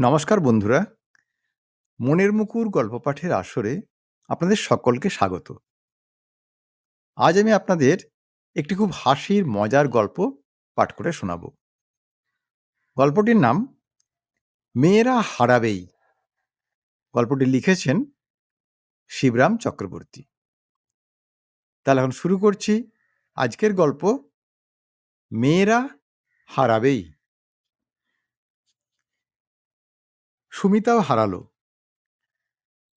নমস্কার বন্ধুরা। মনের মুকুর গল্প পাঠের আসরে আপনাদের সকলকে স্বাগত। আজ আমি আপনাদের একটি খুব হাসির, মজার গল্প পাঠ করে শোনাব। গল্পটির নাম, মেয়েরা হারাবেই। গল্পটি লিখেছেন শিবরাম চক্রবর্তী। তাহলে এখন শুরু করছি আজকের গল্প, মেয়েরা হারাবেই। সুমিতাও হারালো।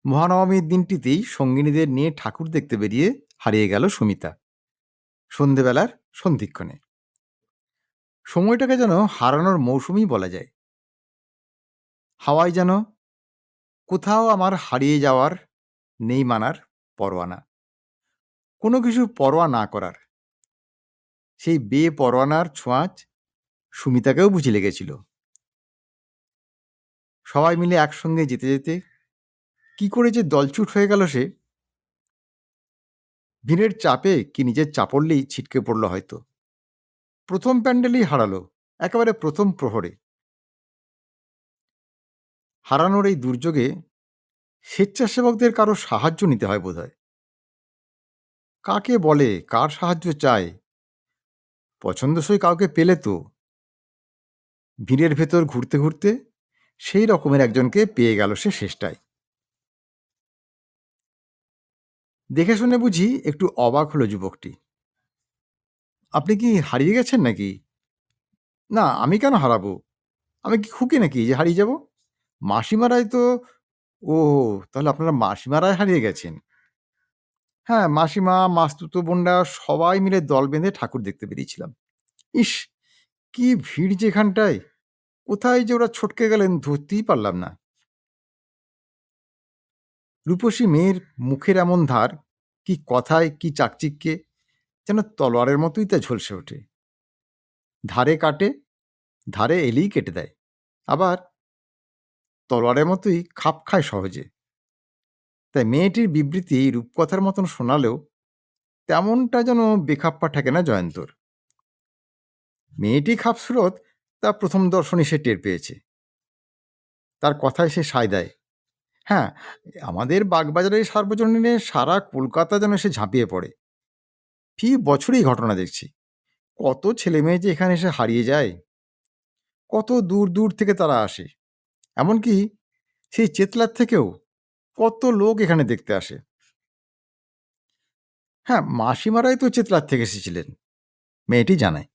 মহানবমীর দিনটিতেই সঙ্গিনীদের নিয়ে ঠাকুর দেখতে বেরিয়ে হারিয়ে গেল সুমিতা। সন্ধেবেলার সন্ধিক্ষণে। সময়টাকে যেন হারানোর মৌসুমই বলা যায়। হাওয়ায় যেন কোথাও আমার হারিয়ে যাওয়ার নেই মানার পরোয়ানা। কোনো কিছু পরোয়া না করার। সেই বে পরোয়ানার ছোঁয়াচ সুমিতাকেও বুঝে লেগেছিল। সবাই মিলে একসঙ্গে যেতে যেতে কি করে যে দলছুট হয়ে গেল সে। ভিড়ের চাপে কি নিজের চাপড়লেই ছিটকে পড়ল হয়তো। প্রথম প্যান্ডেলই হারালো, একেবারে প্রথম প্রহরে। হারানোর এই দুর্যোগে স্বেচ্ছাসেবকদের কারও সাহায্য নিতে হয় বোধহয়। কাকে বলে, কার সাহায্য চায়? পছন্দসই কাউকে পেলে তো। ভিড়ের ভেতর ঘুরতে ঘুরতে সেই রকমের একজনকে পেয়ে গেল সে শেষটায়। দেখে শুনে বুঝি একটু অবাক হলো যুবকটি। আপনি কি হারিয়ে গেছেন নাকি? না, আমি কেন হারাবো? আমি কি খুকি নাকি যে হারিয়ে যাব? মাসিমারাই তো ও তাহলে আপনারা মাসিমারাই হারিয়ে গেছেন? হ্যাঁ মাসিমা, মাস্তুতো বোনরা সবাই মিলে দল বেঁধে ঠাকুর দেখতে বেরিয়েছিলাম। ইস, কি ভিড় যেখানটায়! কোথায় যে ওরা ছটকে গেলেন ধরতেই পারলাম না। রূপসী মেয়ের মুখের এমন ধার, কি কথায়, কি চাকচিক্যে, যেন তলোয়ারের মতোই তা ঝলসে ওঠে। ধারে কাটে, ধারে এলেই কেটে দেয়, আবার তলোয়ারের মতোই খাপ খায় সহজে। তাই মেয়েটির বিবৃতি রূপকথার মতন শোনালেও তেমনটা যেন বেখাপ্পা ঠেকে না জয়ন্তর। মেয়েটি খাপসুরত তা প্রথম দর্শনই সে টের পেয়েছে। তার কথায় সে সায় দেয় হ্যাঁ আমাদের বাগবাজারের সার্বজনীনে সারা কলকাতা যেন সে ঝাঁপিয়ে পড়ে। ফি বছরই ঘটনা দেখছি। কত ছেলে মেয়ে যে এখানে এসে হারিয়ে যায়। কত দূর দূর থেকে তারা আসে। এমনকি সেই চেতলার থেকেও কত লোক এখানে দেখতে আসে। হ্যাঁ মাসিমারাই তো চেতলার থেকে এসেছিলেন, মেয়েটি জানায়।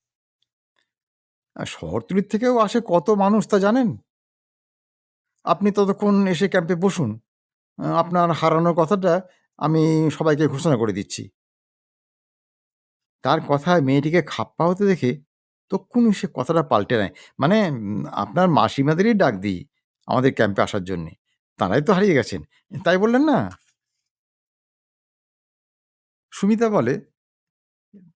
শহরতলির থেকেও আসে কত মানুষ তা জানেন? আপনি ততক্ষণ এসে ক্যাম্পে বসুন। আপনার হারানোর কথাটা আমি সবাইকে ঘোষণা করে দিচ্ছি। তার কথায় মেয়েটিকে খাপ্পা হতে দেখে তক্ষুনি সে কথাটা পাল্টে নেয়। মানে আপনার মাসিমাদেরই ডাক দিই আমাদের ক্যাম্পে আসার জন্যে। তারাই তো হারিয়ে গেছেন। তাই বললেন না? সুমিতা বলে,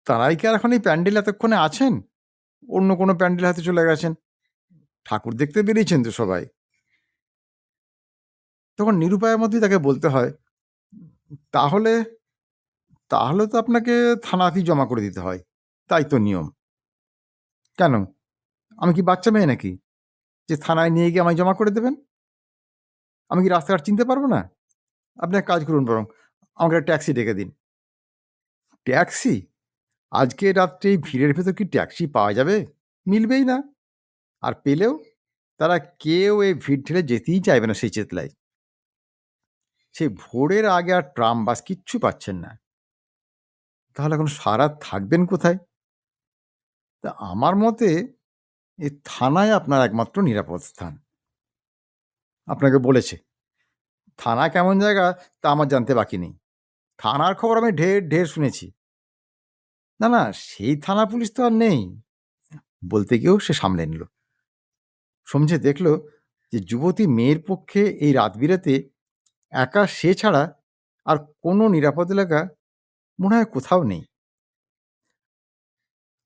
তারাই কি আর এখন এই প্যান্ডেল এতক্ষণে আছেন? অন্য কোনো প্যান্ডেল হাতে চলে গেছেন। ঠাকুর দেখতে বেরিয়েছেন তো সবাই। তখন নিরুপায়ের মধ্যেই তাকে বলতে হয়, তাহলে তাহলে তো আপনাকে থানাতেই জমা করে দিতে হয়। তাই তো নিয়ম। কেন? আমি কি বাচ্চা মেয়ে নাকি? যে থানায় নিয়ে গিয়ে আমায় জমা করে দেবেন? আমি কি রাস্তাঘাট চিনতে পারব না? আপনি এক কাজ করুন বরং আমাকে ট্যাক্সি ডেকে দিন। ট্যাক্সি? আজকে রাত্রে এই ভিড়ের ভেতর কি ট্যাক্সি পাওয়া যাবে? মিলবেই না। আর পেলেও তারা কেউ এই ভিড় ঠেলে যেতেই চাইবে না সেই চেতলায়। সেই ভোরের আগে আর ট্রাম, বাস কিচ্ছু পাচ্ছেন না। তাহলে এখন সারা থাকবেন কোথায়? তা আমার মতে এই থানায় আপনার একমাত্র নিরাপদ স্থান। আপনাকে বলেছে, থানা কেমন জায়গা তা আমার জানতে বাকি নেই। থানার খবর আমি ঢের ঢের শুনেছি। না না, সেই থানা পুলিশ তো আর নেই। বলতে গিয়েও সে সামলে নিল। সমঝে দেখল যে যুবতী মেয়ের পক্ষে এই রাত বিরাতে একা সে ছাড়া আর কোনো নিরাপদ এলাকা মনে হয় কোথাও নেই।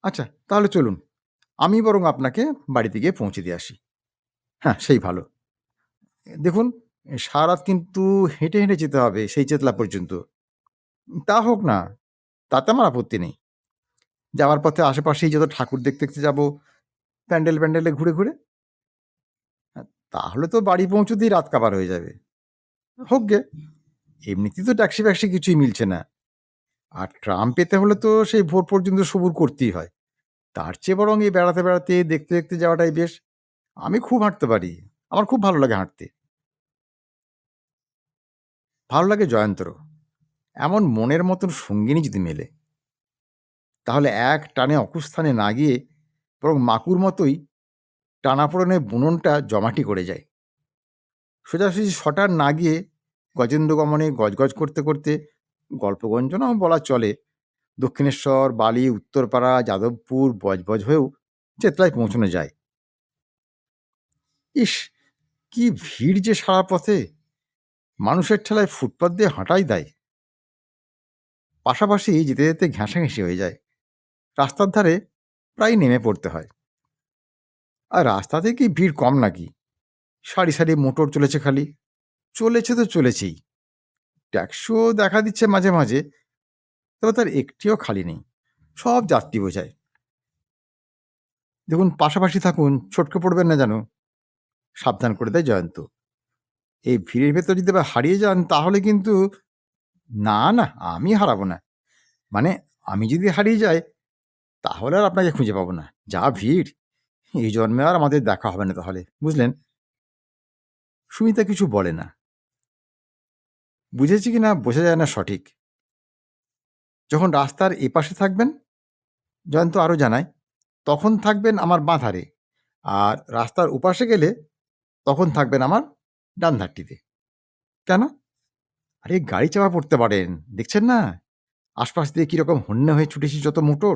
আচ্ছা তাহলে চলুন। আমি বরং আপনাকে বাড়িতে গিয়ে পৌঁছে দিয়ে আসি। হ্যাঁ সেই ভালো। দেখুন সারা রাত কিন্তু হেঁটে হেঁটে যেতে হবে সেই চেতলা পর্যন্ত। তা হোক না, তাতে আমার আপত্তি নেই। যাওয়ার পথে আশেপাশেই যত ঠাকুর দেখতে দেখতে যাব প্যান্ডেল প্যান্ডেলে ঘুরে ঘুরে হ্যাঁ, তাহলে তো বাড়ি পৌঁছতেই রাত কাবার হয়ে যাবে। হোক গে এমনিতেই তো ট্যাক্সি ফ্যাক্সি কিছুই মিলছে না। আর ট্রাম পেতে হলে তো সেই ভোর পর্যন্ত সবুর করতেই হয়। তার চেয়ে বরং এই বেড়াতে বেড়াতে দেখতে দেখতে যাওয়াটাই বেশ। আমি খুব হাঁটতে পারি। আমার খুব ভালো লাগে হাঁটতে। ভালো লাগে জয়ন্তরও এমন মনের মতন সঙ্গিনী যদি মেলে তাহলে এক টানে অকুস্থানে না গিয়ে বরং মাকুর মতোই টানাপোড়েনে বুননটা জমাটি করে যায়। সোজাসুজি শটার না গিয়ে গজেন্দ্র গমনে গজগজ করতে করতে গল্পগঞ্জনাও বলা চলে, দক্ষিণেশ্বর, বালি, উত্তরপাড়া, যাদবপুর, বজবজ হয়েও চেতলায় পৌঁছানো যায়। ইস, কি ভিড় যে সারা পথে! মানুষের ঠেলায় ফুটপাত দিয়ে হাঁটাই দেয়। পাশাপাশি যেতে যেতে ঘেঁষাঘেঁষি হয়ে যায়। রাস্তার ধারে প্রায় নেমে পড়তে হয়। আর রাস্তাতে কি ভিড় কম নাকি? সারি সারি মোটর চলেছে খালি। চলেছে তো চলেছেই। ট্যাক্সিও দেখা দিচ্ছে মাঝে মাঝে, তবে তার একটিও খালি নেই। সব যাত্রী বোঝায়। দেখুন, পাশাপাশি থাকুন, ছটকে পড়বেন না যেন। সাবধান করে দেয় জয়ন্ত। এই ভিড়ের ভেতর যদি হারিয়ে যান, তাহলে কিন্তু না না, আমি হারাবো না। মানে আমি যদি হারিয়ে যাই তাহলে আর আপনাকে খুঁজে পাবো না। যা ভিড়। এই জন্মে আর আমাদের দেখা হবে না তাহলে, বুঝলেন? সুমিতা কিছু বলে না। বুঝেছি কি না বোঝা যায় না সঠিক। যখন রাস্তার এপাশে থাকবেন, জয়ন্ত আরও জানায়, তখন থাকবেন আমার বাঁ ধারে আর রাস্তার ওপাশে গেলে তখন থাকবেন আমার ডান ধারটিতে। কেন? আরে, গাড়ি চাপা পড়তে পারেন, দেখছেন না? আশপাশ দিয়ে কীরকম হন্যে হয়ে ছুটেছি যত মোটর।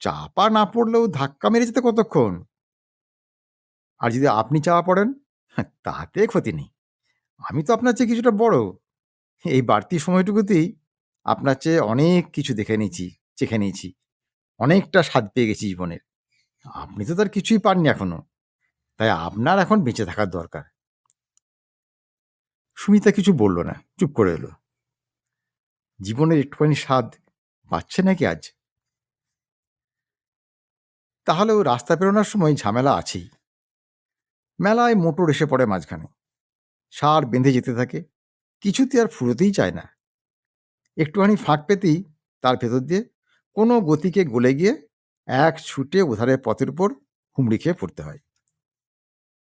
চাপা না পড়লেও ধাক্কা মেরে যেতে কতক্ষণ? আর যদি আপনি চাপা পড়েন হ্যাঁ, তাতে ক্ষতি নেই। আমি তো আপনার চেয়ে কিছুটা বড়। এই বাড়তি সময়টুকুতেই আপনার চেয়ে অনেক কিছু দেখে নিয়েছি চেখে নিয়েছি। অনেকটা স্বাদ পেয়ে গেছি জীবনের আপনি তো তার কিছুই পাননি এখনও। তাই আপনার এখন বেঁচে থাকার দরকার। সুমিতা কিছু বলল না চুপ করে এলো। জীবনের একটুখানি স্বাদ পাচ্ছে নাকি আজ? তাহলেও রাস্তা পেরোনোর সময় ঝামেলা আছেই। মেলায় মোটর এসে পড়ে মাঝখানে। সার বেঁধে যেতে থাকে। কিছুতে আর ফুরোতেই চায় না। একটুখানি ফাঁক পেতেই তার ভেতর দিয়ে কোনো গতিকে গলে গিয়ে এক ছুটে উধারের পথের উপর হুমড়ি খেয়ে পড়তে হয়।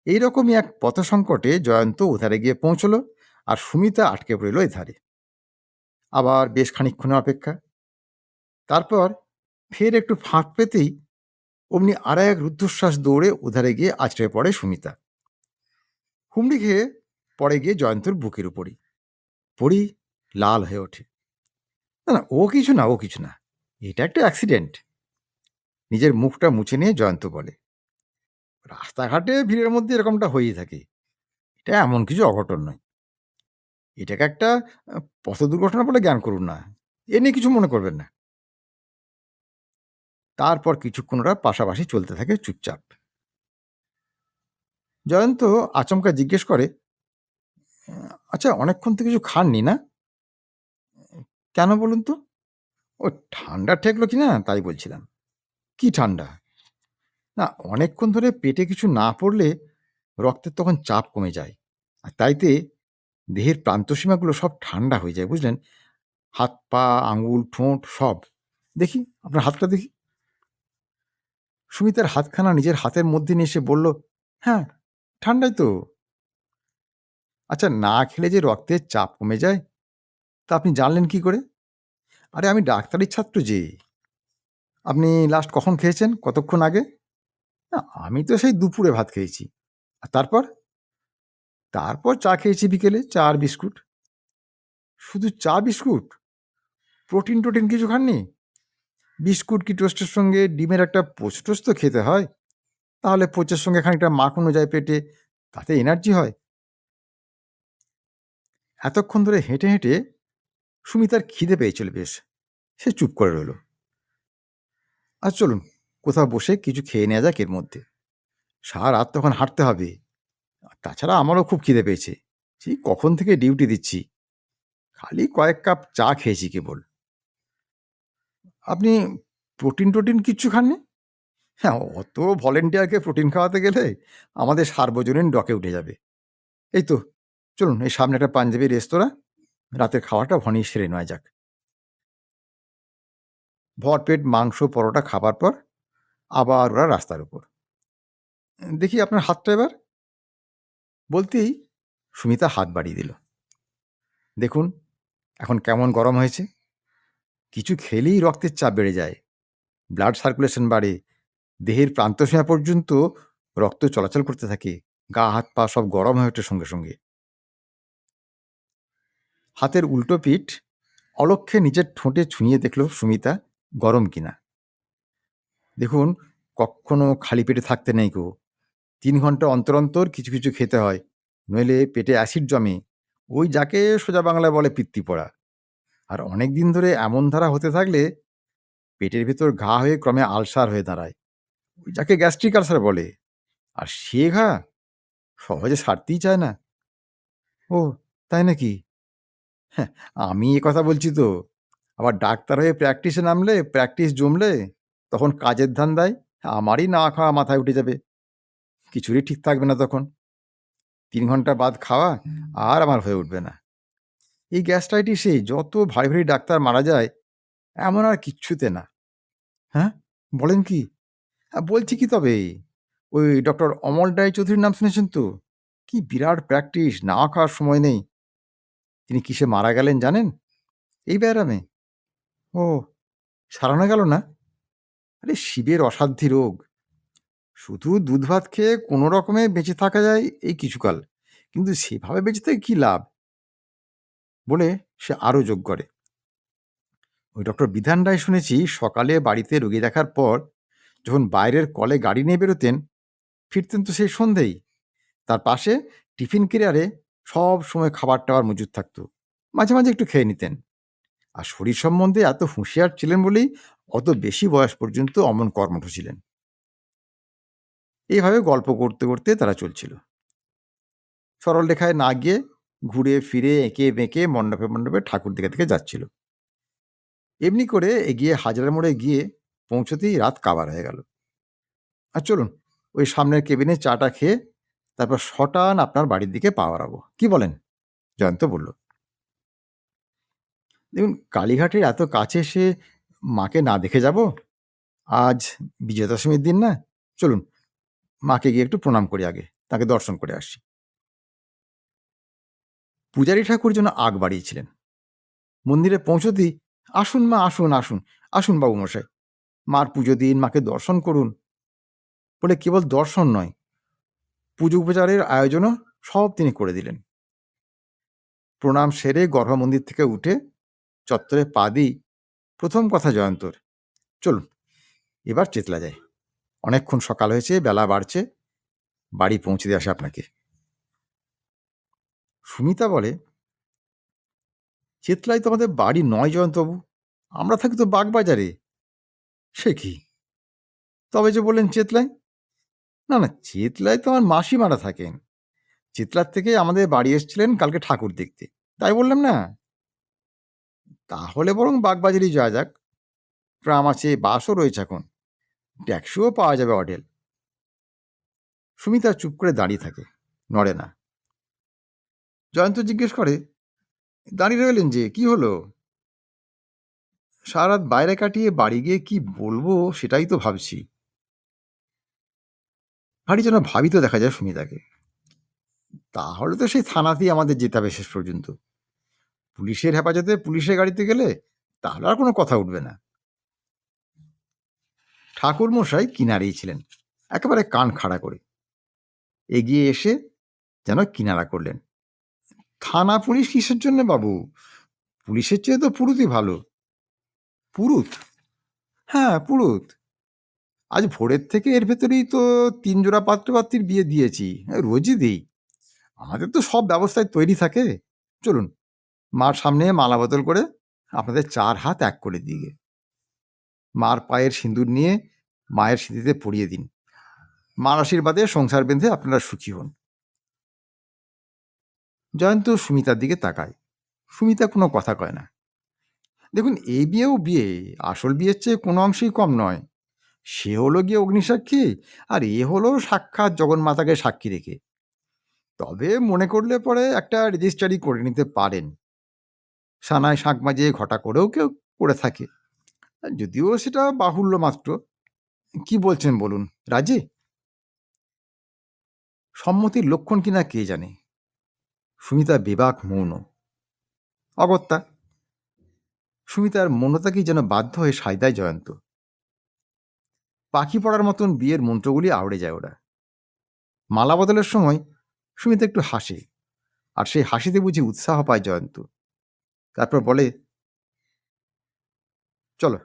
এইরকমই এক পথ সংকটে জয়ন্ত উধারে গিয়ে পৌঁছলো আর সুমিতা আটকে পড়ল এধারে। আবার বেশ খানিক্ষণের অপেক্ষা। তারপর ফের একটু ফাঁক পেতেই অমনি আর এক রুদ্ধশ্বাস দৌড়ে উধারে গিয়ে আছড়ে পড়ে সুমিতা। হুমড়ি খেয়ে পড়ে গিয়ে জয়ন্তর বুকের উপরই। পড়ি লাল হয়ে ওঠে। না না, ও কিছু না, ও কিছু না। এটা একটা অ্যাক্সিডেন্ট নিজের মুখটা মুছে নিয়ে জয়ন্ত বলে, রাস্তাঘাটে ভিড়ের মধ্যে এরকমটা হয়েই থাকে। এটা এমন কিছু অঘটন নয়। এটাকে একটা পথ দুর্ঘটনা বলে জ্ঞান করুন না। এ নিয়ে কিছু মনে করবেন না। তারপর কিছুক্ষণ ওরা পাশাপাশি চলতে থাকে চুপচাপ। জয়ন্ত আচমকা জিজ্ঞেস করে আচ্ছা অনেকক্ষণ তো কিছু খাননি না? কেন বলুন তো? ও, ঠান্ডা ঠেকলো কি না? তাই বলছিলাম। কি ঠান্ডা? না, অনেকক্ষণ ধরে পেটে কিছু না পড়লে রক্তের তখন চাপ কমে যায়। আর তাইতে দেহের প্রান্তসীমাগুলো সব ঠান্ডা হয়ে যায়, বুঝলেন? হাত পা আঙুল, ঠোঁট সব। দেখি, আপনার হাতটা দেখি। সুমিতার হাতখানা নিজের হাতের মধ্যে নিয়ে এসে বলল হ্যাঁ ঠান্ডাই তো। আচ্ছা না খেলে যে রক্তের চাপ কমে যায়, তা আপনি জানলেন কি করে? আরে, আমি ডাক্তারির ছাত্র যে। আপনি লাস্ট কখন খেয়েছেন? কতক্ষণ আগে? না, আমি তো সেই দুপুরে ভাত খেয়েছি। আর তারপর? তারপর চা খেয়েছি বিকেলে, চা আর বিস্কুট। শুধু চা, বিস্কুট? প্রোটিন টোটিন কিছু খাননি? বিস্কুট কি টোস্টের সঙ্গে, ডিমের একটা টোস্ট তো খেতে হয়। তাহলে পোচের সঙ্গে খানিকটা মাখনো যায় পেটে, তাতে এনার্জি হয়। এতক্ষণ ধরে হেঁটে হেঁটে সুমিতার খিদে পেয়েছিল বেশ। সে চুপ করে রইল। আর চলুন, কোথাও বসে কিছু খেয়ে নেওয়া যাক এর মধ্যে। সারা রাত তখন হাঁটতে হবে। আর তাছাড়া আমারও খুব খিদে পেয়েছে। সেই কখন থেকে ডিউটি দিচ্ছি? খালি কয়েক কাপ চা খেয়েছি কেবল। আপনি প্রোটিন টোটিন কিচ্ছু খাননি? হ্যাঁ অত ভলেন্টিয়ারকে প্রোটিন খাওয়াতে গেলে আমাদের সার্বজনীন ডকে উঠে যাবে। এই তো, চলুন, এই সামনে একটা পাঞ্জাবি রেস্তোরাঁ। রাতের খাওয়াটা ওখানেই সেরে নেওয়া যাক। ভরপেট মাংস, পরোটা খাবার পর আবার ওরা রাস্তার উপর। দেখি আপনার হাতটা এবার। বলতেই সুমিতা হাত বাড়িয়ে দিল। দেখুন, এখন কেমন গরম হয়েছে। কিছু খেলেই রক্তের চাপ বেড়ে যায়। ব্লাড সার্কুলেশন বাড়ে। দেহের প্রান্তসীমা পর্যন্ত রক্ত চলাচল করতে থাকে। গা, হাত, পা সব গরম হয়ে ওঠে সঙ্গে সঙ্গে। হাতের উল্টো পিঠ অলক্ষে নিজের ঠোঁটে ছুঁয়ে দেখল সুমিতা গরম কিনা। দেখুন, কখনো খালি পেটে থাকতে নেই গো। তিন ঘণ্টা অন্তর অন্তর কিছু কিছু খেতে হয়। নইলে পেটে অ্যাসিড জমে। ওই যাকে সোজা বাংলায় বলে পিত্তি পড়া। আর অনেক দিন ধরে এমন ধারা হতে থাকলে পেটের ভেতর ঘা হয়ে ক্রমে আলসার হয়ে দাঁড়ায়। ওই যাকে গ্যাস্ট্রিক আলসার বলে। আর সে ঘা সহজে সারতেই চায় না। ও, তাই নাকি? হ্যাঁ আমি এ কথা বলছি তো। আবার ডাক্তার হয়ে প্র্যাকটিসে নামলে, প্র্যাকটিস জমলে, তখন কাজের ধান্দায় আমারই না খাওয়া মাথায় উঠে যাবে। কিছুরই ঠিক থাকবে না তখন। তিন ঘণ্টা বাদ খাওয়া আর আমার হয়ে উঠবে না। এই গ্যাস্ট্রাইটিসে যত ভারী ভারী ডাক্তার মারা যায়, এমন আর কিচ্ছুতে না। হ্যাঁ? বলেন কি? বলছি কি তবে? ওই ডক্টর অমল রায় চৌধুরীর নাম শুনেছেন তো? কি বিরাট প্র্যাকটিস, না খাওয়ার সময় নেই। তিনি কিসে মারা গেলেন জানেন? এই ব্যায়ামে। ও, সারানো গেল না? আরে, শিবের অসাধ্যি রোগ। শুধু দুধ ভাত খেয়ে কোনো রকমে বেঁচে থাকা যায় এই কিছুকাল। কিন্তু সেভাবে বেঁচে থেকে কী লাভ? বলে সে আরও যোগ করে। ওই ডক্টর বিধান রায় শুনেছি সকালে বাড়িতে রোগী দেখার পর যখন বাইরের কলে গাড়ি নিয়ে বেরোতেন, ফিরতেন তো সেই সন্ধেই। তার পাশে টিফিন কেরিয়ারে সব সময় খাবার টাবার মজুদ থাকতো। মাঝে মাঝে একটু খেয়ে নিতেন। আর শরীর সম্বন্ধে এত হুঁশিয়ার ছিলেন বলেই অত বেশি বয়স পর্যন্ত অমন কর্মঠ ছিলেন। এইভাবে গল্প করতে করতে তারা চলছিল। সরল রেখায় না গিয়ে ঘুরে ফিরে এঁকে বেঁকে মণ্ডপে মণ্ডপে ঠাকুর দিকে থেকে যাচ্ছিল। এমনি করে এগিয়ে হাজার মোড়ে গিয়ে পৌঁছতেই রাত কাবার হয়ে গেল। আর চলুন, ওই সামনের কেবিনে চাটা খেয়ে তারপর শটান আপনার বাড়ির দিকে পা বাড়াবো। কি বলেন? জয়ন্ত বলল। দেখুন, কালীঘাটের এত কাছে এসে মাকে না দেখে যাব? আজ বিজয়া দশমীর দিন না? চলুন, মাকে গিয়ে একটু প্রণাম করি আগে, তাকে দর্শন করে আসি। পূজারী ঠাকুর যেন আগ বাড়িয়েছিলেন। মন্দিরে পৌঁছতেই আসুন মা, আসুন আসুন আসুন বাবু মশাই। মার পুজো দিন, মাকে দর্শন করুন। বলে কেবল দর্শন নয়, পুজো উপচারের আয়োজনও সব তিনি করে দিলেন। প্রণাম সেরে গর্ভ মন্দির থেকে উঠে চত্বরে পা দিই প্রথম কথা জয়ন্তর। চলুন, এবার চেতলা যায় অনেকক্ষণ সকাল হয়েছে, বেলা বাড়ছে, বাড়ি পৌঁছে দিয়ে আসে আপনাকে। সুমিতা বলে, চেতলায় তো আমাদের বাড়ি নয় জয়ন্তবাবু, আমরা থাকি তো বাগবাজারে। সে কি? তবে যে বললেন চেতলায়? না না, চেতলায় তো আমার মাসিমারা থাকেন। চেতলার থেকে আমাদের বাড়ি এসেছিলেন কালকে ঠাকুর দেখতে। তাই বললাম না? তাহলে বরং বাগবাজারই যাওয়া যাক। ট্রাম আছে, বাসও রয়েছে এখন। ট্যাক্সিও পাওয়া যাবে অডেল সুমিতা চুপ করে দাঁড়িয়ে থাকে, নড়ে না। জয়ন্ত জিজ্ঞেস করে, দাঁড়িয়ে রইলেন যে, কি হলো? সারা রাত বাইরে কাটিয়ে বাড়ি গিয়ে কি বলব সেটাই তো ভাবছি। ভারী যেন ভাবিত দেখা যায় সুমিতাকে। তাহলে তো সেই থানাতেই আমাদের যেতে হবে শেষ পর্যন্ত। পুলিশের হেফাজতে পুলিশের গাড়িতে গেলে তাহলে আর কোনো কথা উঠবে না। ঠাকুর মশাই কিনারেই ছিলেন, একেবারে কান খাড়া করে। এগিয়ে এসে যেন কিনারা করলেন। থানা পুলিশ কিসের জন্য বাবু? পুলিশের চেয়ে তো পুরুতই ভালো। পুরুত? হ্যাঁ পুরুত। আজ ভোরের থেকে এর ভেতরেই তো তিন জোড়া পাত্রপাত্রীর বিয়ে দিয়েছি। হ্যাঁ, রোজই দিই। আমাদের তো সব ব্যবস্থায় তৈরি থাকে। চলুন মার সামনে মালা বদল করে আপনাদের চার হাত এক করে দিয়ে মার পায়ের সিঁদুর নিয়ে মায়ের স্মৃতিতে পড়িয়ে দিন। মার আশীর্বাদে সংসার বেঁধে আপনারা সুখী হন। জয়ন্ত সুমিতার দিকে তাকায়। সুমিতা কোনো কথা কয় না। দেখুন, এই বিয়েও বিয়ে, আসল বিয়ের চেয়ে কোনো অংশেই কম নয়। সে হলো গিয়ে অগ্নিসাক্ষী, আর এ হলো সাক্ষাৎ জগন্মাতাকে সাক্ষী রেখে। তবে মনে করলে পরে একটা রেজিস্ট্রারি করে নিতে পারেন। সানায় শাঁখ বাজিয়ে ঘটা করেও কেউ করে থাকে। যদিও সেটা বাহুল্য মাত্র। কি বলছেন বলুন, রাজি? সম্মতির লক্ষণ কিনা কে জানে? সুমিতা বিবাক মৌন। অগত্যা, সুমিতার মৌনতাকেই যেন বাধ্য হয়ে সায়দায় জয়ন্ত। পাখি পড়ার মতন বিয়ের মন্ত্রগুলি আওড়ে যায় ওরা। মালা বদলের সময় সুমিতা একটু হাসে, আর সেই হাসিতে বুঝি উৎসাহ পায় জয়ন্ত। তারপর বলে, চলো,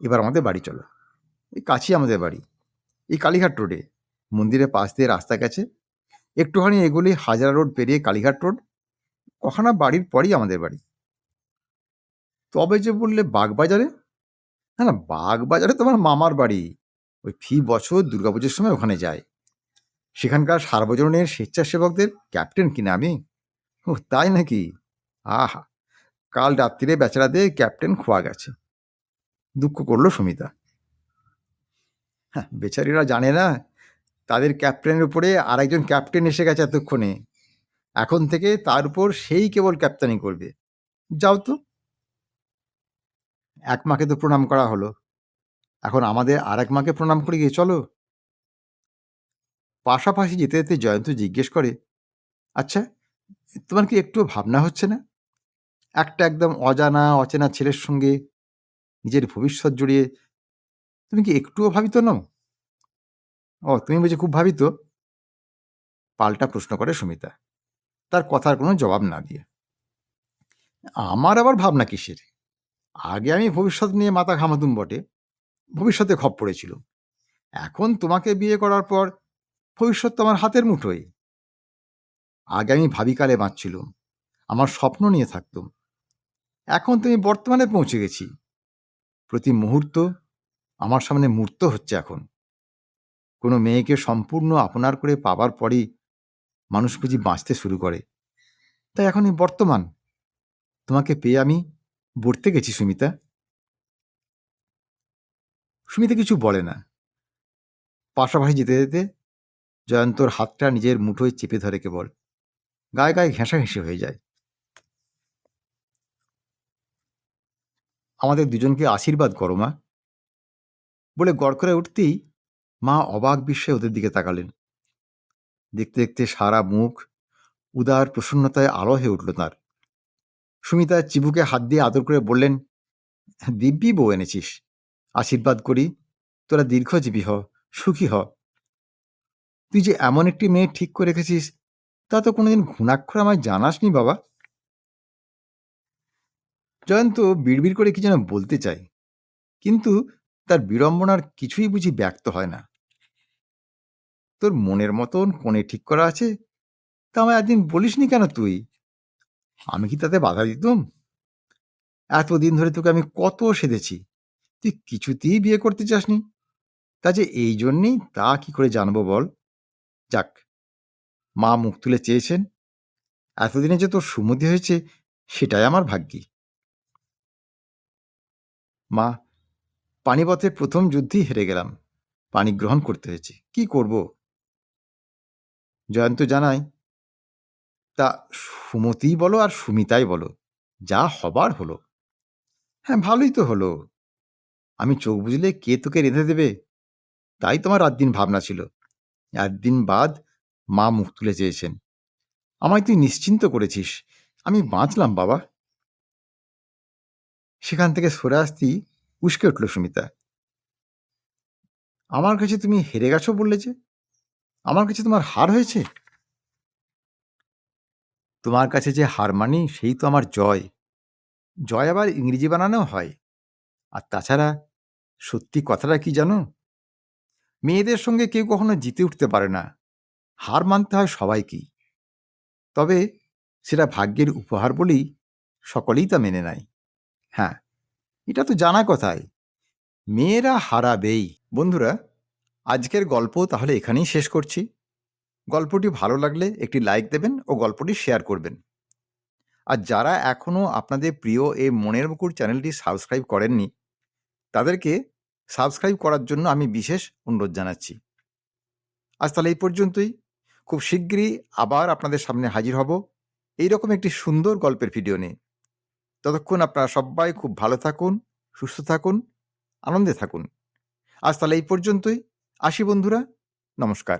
এবার আমাদের বাড়ি চলো। এই কাছেই আমাদের বাড়ি। এই কালীঘাট রোডে মন্দিরের পাশ দিয়ে রাস্তা গেছে। একটুখানি এগুলি হাজারা রোড পেরিয়ে কালীঘাট রোড ওখানে বাড়ির পরই আমাদের বাড়ি। তবে যে বললে বাগবাজারে? না না, বাগবাজারে তোমার মামার বাড়ি। ওই ফি বছর দুর্গাপুজোর সময় ওখানে যায়। সেখানকার সার্বজনীনের স্বেচ্ছাসেবকদের ক্যাপ্টেন কিনা আমি? ও, তাই নাকি? আহা, কাল রাত্রিরে বেচারাদের ক্যাপ্টেন খোয়া গেছে। দুঃখ করল সুমিতা। হ্যাঁ বেচারিরা জানে না তাদের ক্যাপ্টেনের উপরে আরেকজন ক্যাপ্টেন এসে গেছে এতক্ষণে। এখন থেকে তার উপর সেই কেবল ক্যাপ্টেনি করবে। যাও তো। এক মাকে তো প্রণাম করা হলো। এখন আমাদের আর এক মাকে প্রণাম করে গিয়ে চলো। পাশাপাশি যেতে যেতে জয়ন্ত জিজ্ঞেস করে আচ্ছা তোমার কি একটু ভাবনা হচ্ছে না? একটা একদম অজানা, অচেনা ছেলের সঙ্গে নিজের ভবিষ্যৎ জড়িয়ে তুমি কি একটুও ভাবিত নও? ও, তুমি বুঝি খুব ভাবিত? পাল্টা প্রশ্ন করে সুমিতা। তার কথার কোনো জবাব না দিয়ে। আমার আবার ভাবনা কিসের? আগে আমি ভবিষ্যৎ নিয়ে মাথা ঘামাতুম বটে। ভবিষ্যতে খপ পড়েছিল। এখন তোমাকে বিয়ে করার পর ভবিষ্যৎ তো আমার হাতের মুঠোয়। আগে আমি ভাবিকালে বাঁচছিলুম। আমার স্বপ্ন নিয়ে থাকতুম। এখন তুমি বর্তমানে পৌঁছে গেছি। প্রতি মুহূর্ত আমার সামনে মূর্ত হচ্ছে এখন। কোনো মেয়েকে সম্পূর্ণ আপনার করে পাবার পরই মানুষ বুঝি বাঁচতে শুরু করে। তাই এখনই বর্তমান। তোমাকে পেয়ে আমি বর্তে গেছি সুমিতা। সুমিতা কিছু বলে না। পাশাপাশি যেতে যেতে জয়ন্তর হাতটা নিজের মুঠোয় চেপে ধরে কেবল। গায়ে গায়ে ঘেঁষাঘেঁষি হয়ে যায়। আমাদের দুজনকে আশীর্বাদ করো মা। বলে গড় করে উঠতেই মা অবাক বিস্ময়ে ওদের দিকে তাকালেন। দেখতে দেখতে সারা মুখ উদার প্রসন্নতায় আলো হয়ে উঠল তার। সুমিতা চিবুকে হাত দিয়ে আদর করে বললেন, দিব্যি বউ এনেছিস। আশীর্বাদ করি। তোরা দীর্ঘজীবী হ, সুখী হ। তুই যে এমন একটি মেয়ে ঠিক করে রেখেছিস, তা তো কোনোদিন ঘুণাক্ষর আমায় জানাসনি বাবা? জয়ন্ত বিড়বিড় করে কি যেন বলতে চায়। কিন্তু তার বিড়ম্বনার কিছুই বুঝি ব্যক্ত হয় না। তোর মনের মতন কোণে ঠিক করা আছে? তা আমায় একদিন বলিসনি কেন তুই? আমি কি তাতে বাধা দিতুম? এতদিন ধরে তোকে আমি কত সেধেছি তুই কিছুতেই বিয়ে করতে চাসনি। তা যে এই জন্যেই তা কি করে জানব বল? যাক, মা মুখ তুলে চেয়েছেন। এতদিনে যে তোর সুমতি হয়েছে, সেটাই আমার ভাগ্যি। মা, পানিপথের প্রথম যুদ্ধেই হেরে গেলাম। পানি গ্রহণ করতে হয়েছে। কি করব? জয়ন্ত জানায়, তা সুমতিই বলো আর সুমিতাই বলো, যা হবার হলো। হ্যাঁ ভালোই তো হলো। আমি চোখ বুঝলে কে তোকে রেঁধে দেবে? তাই তোমার রাত দিন ভাবনা ছিল। একদিন বাদ মা মুখ তুলে চেয়েছেন। আমায় তুই নিশ্চিন্ত করেছিস। আমি বাঁচলাম, বাবা। সেখান থেকে সরে আসতেই উস্কে উঠল সুমিতা। আমার কাছে তুমি হেরে গেছো বললে যে? আমার কাছে তোমার হার হয়েছে? তোমার কাছে যে হার মানি, সেই তো আমার জয়। জয় আবার ইংরেজি বানানো হয়। আর তাছাড়া, সত্যি কথাটা কি জানো? মেয়েদের সঙ্গে কেউ কখনো জিতে উঠতে পারে না। হার মানতে হয় সবাইকেই। তবে সেটা ভাগ্যের উপহার বলেই সকলেই তা মেনে নেয়। হ্যাঁ এটা তো জানা কথাই। মেয়েরা হারাবেই। বন্ধুরা আজকের গল্প তাহলে এখানেই শেষ করছি। গল্পটি ভালো লাগলে একটি লাইক দেবেন ও গল্পটি শেয়ার করবেন। আর যারা এখনও আপনাদের প্রিয় এই মনের মুকুর চ্যানেলটি সাবস্ক্রাইব করেননি, তাদেরকে সাবস্ক্রাইব করার জন্য আমি বিশেষ অনুরোধ জানাচ্ছি। আজ তাহলে এই পর্যন্তই। খুব শিগগিরই আবার আপনাদের সামনে হাজির হব এইরকম একটি সুন্দর গল্পের ভিডিও নিয়ে। ততক্ষণ আপনারা সবাই খুব ভালো থাকুন, সুস্থ থাকুন, আনন্দে থাকুন। আজ তাহলে এই পর্যন্তই। আসি বন্ধুরা নমস্কার।